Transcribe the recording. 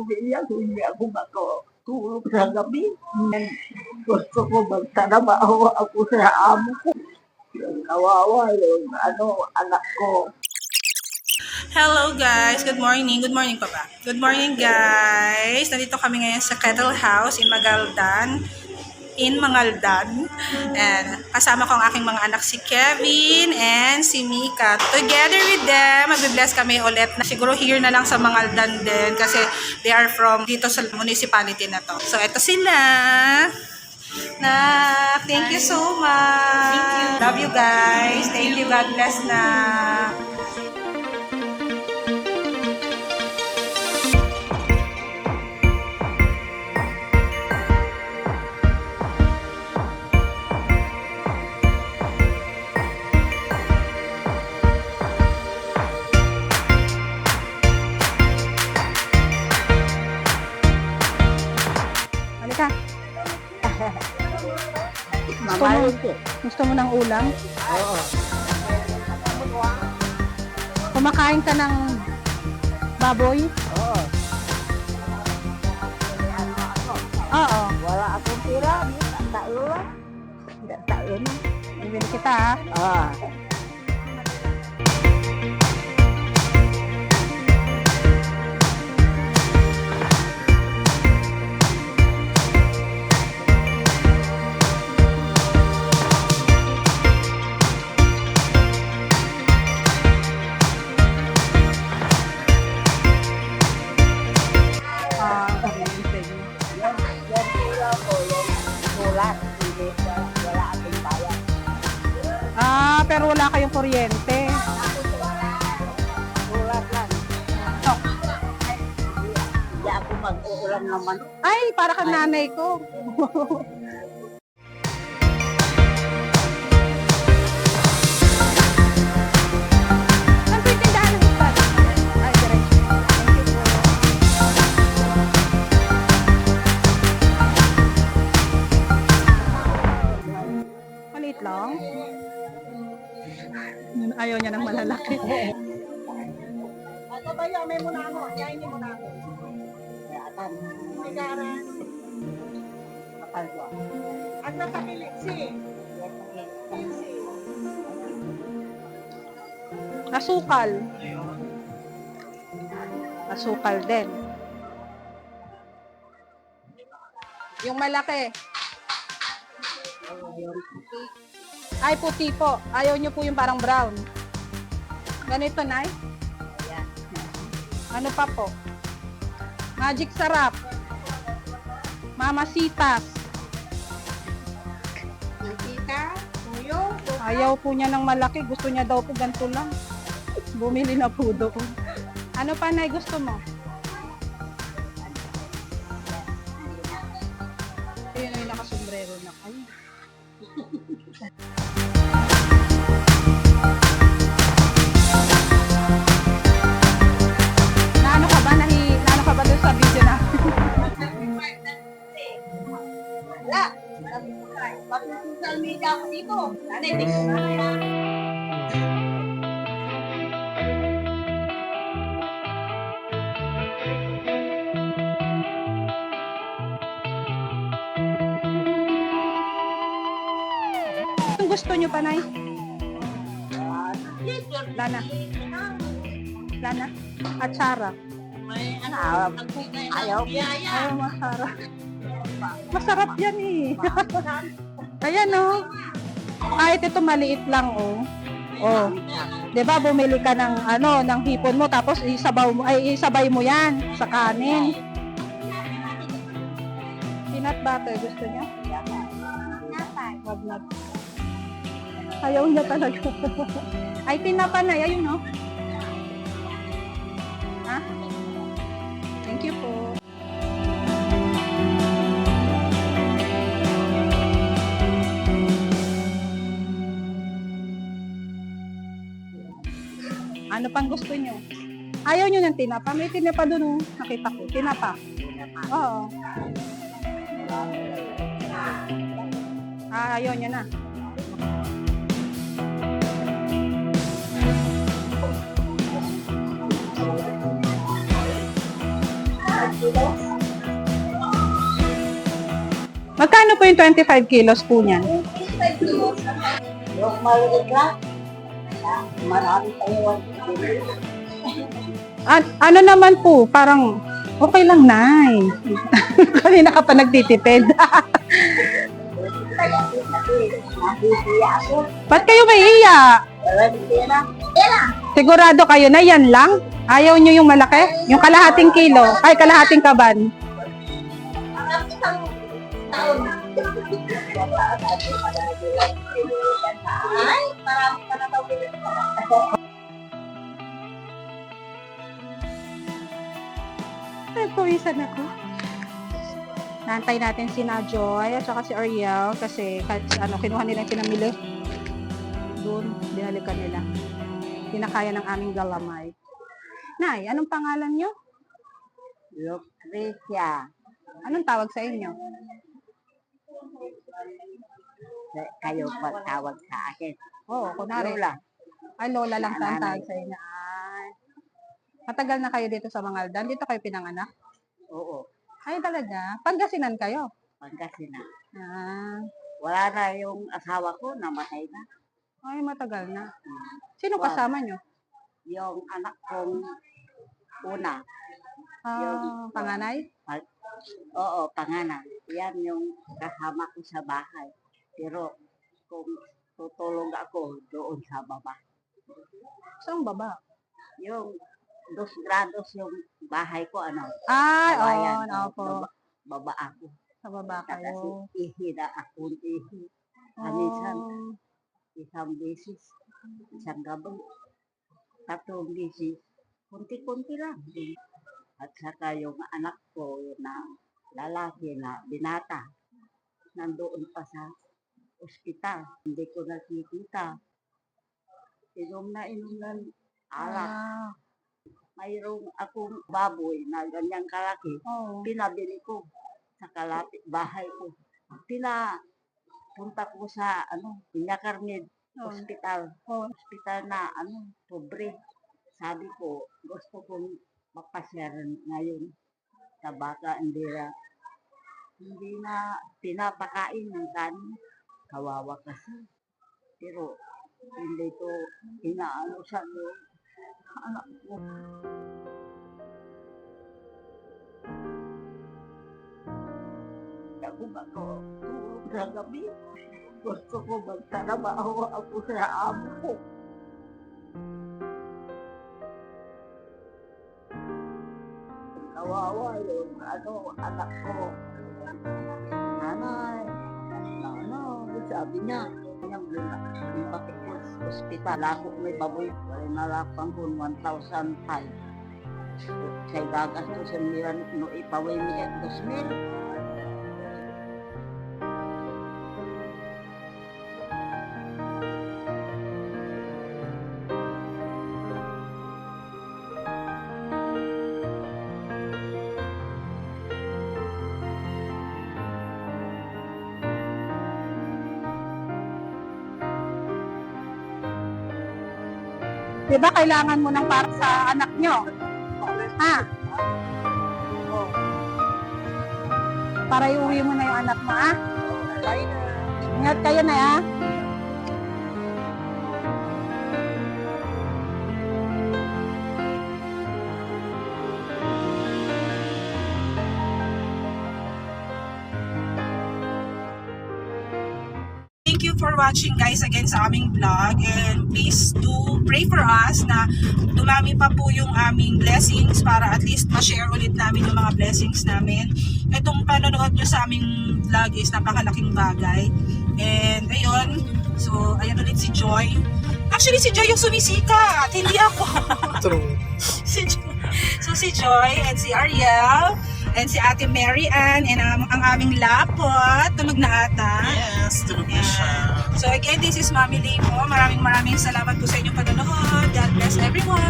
umiiyak, hindi ako makatulog sa gabi. Gusto ko magtrabaho ako sa amo ko. Yung kawawa, yung ano, anak ko. Hello guys! Good morning. Good morning pa ba? Good morning guys! Nandito kami ngayon sa Kettle House in Magaldan. In Mangaldan. And kasama ko ang aking mga anak si Kevin and si Mika. Together with them, magbe-bless kami ulit na siguro here na lang sa Mangaldan din kasi they are from dito sa municipality na to. So eto sila. Na, thank you so much. Love you guys. Thank you. God bless na. Mamalit ko. Gusto mo ng ulam? Oo. Kumakain ka ng baboy? Oo. Oo. Wala akong tira. Tayo lang. Tayo na. Bibili kita ha. Ah. Pero wala kayong kuryente. Hindi ako mag-uulam naman. Ay, para kang nanay ko. may muna ako? Kaya hindi muna ako. Atan. May gara. Kapal ko. Ang napakiliksi. Asukal. Asukal din. Yung malaki. Ay, puti po. Ayaw nyo po yung parang brown. Ganito, Nay? Ano pa po? Magic sarap. Mamasitas. Nakita? Tuyo? Ayaw po niya ng malaki. Gusto niya daw po ganito lang. Bumili na po doon. Ano pa, Nay, gusto mo? Pag social media ako dito. Nanay, tingnan mo na yan. Anong gusto niyo pa, Nay? Lana. Lana. At Sarah. May ano, ayaw. Ayaw masarap. Masarap yan eh. Ayan oh. Kahit ito maliit lang oh. Oh. 'Di ba bumili ka ng ano, ng hipon mo tapos isabaw mo ay isabay mo 'yan sa kanin. Peanut butter gusto niya? Wag na. Ayaw niya talaga. ay tinapanay ayun oh. Ha? Thank you po. Ano pang gusto nyo? Ayaw nyo ng tinapa? May tinapa doon, oh. nakita ko. Tinapa. Oo. Ah, ayaw nyo na. Magkano po yung 25 kilos po niyan? 25 kilos. Yung maliit lang. Marami tayo 150. An- ano naman po, parang okay lang, Nay. Kanina ka pa nagtitipid. Ba't kayo may iya? Sigurado kayo na yan lang? Ayaw nyo yung malaki? Yung kalahating kilo? Ay, kalahating kaban? Ang isang taon. Ay, pawisan ako. Nantay natin si Najoy at saka si Ariel kasi kahit ano, kinuha nila yung pinamili. Doon, binalikan nila. Pinakaya ng aming galamay. Nay, anong pangalan nyo? Lucrecia. Anong tawag sa inyo? Kayo pa tawag sa akin. Oo, oh, kunwari. Lola. Ay, Lola lang sa tawag sa inyo. Ay. Matagal na kayo dito sa Mangaldan? Dito kayo pinanganak? Ay, talaga? Pangasinan kayo? Pangasinan. Ah, Wala na yung asawa ko, namatay na. ay, matagal na. Sino Wow. kasama nyo? Yung anak kong una. Ah, Yung- panganay? Oo, pangalan. Yan yung kasama ko sa bahay. Pero kung tutulog ako doon sa baba. Saan baba? Yung dos grados yung bahay ko, ano, Ay, kawayan. oo, opo. Baba, baba ako. Sa baba Kasi kayo. ihi na akong ihi. Oh. isang beses, isang gabi. Tatlong beses, kunti-kunti lang. At saka yung anak ko na lalaki na binata, nandoon pa sa ospital. Hindi ko nakikita. Inom na inom ng alak. Ah, Mayroong akong baboy na ganyang kalaki. oo. Pinabili ko sa kalapit bahay ko. Pina punta ko sa ano, Pinyakarmid Oo. Hospital. Oo. Hospital na ano, pobre. Sabi ko, gusto kong mapasyaran ngayon sa baka Indira. Hindi na pinapakain ng kanin. Kawawa kasi. Pero hindi ko inaano sa yung anak ko. Ako ba ko tulog sa gabi? Gusto ko magtrabaho ako sa amo ko. Kawawa yung ano, anak ko. Nanay, ano, sabi niya, ko sa ospital. Ako may baboy, wala nalapang ko 1,005. Kay gagas to sa miran, no ipaway at 2,000. Di ba kailangan mo ng para sa anak nyo? Ha? Para iuwi mo na yung anak mo, ha? Ingat kayo na, ha? Thank you for watching guys again sa aming vlog and please do pray for us na dumami pa po yung aming blessings para at least ma-share ulit namin yung mga blessings namin. Itong panonood nyo sa aming vlog is napakalaking bagay. And ayun, so ayan ulit si Joy. Actually si Joy yung sumisikat, hindi ako. si Joy. So si Joy and si Ariel and si Ate Mary Ann and ang, ang aming lapot. Tulog na ata. Yes, tulog na siya. So again, this is Mami Lee po. Maraming maraming salamat po sa inyong panonood. God bless everyone.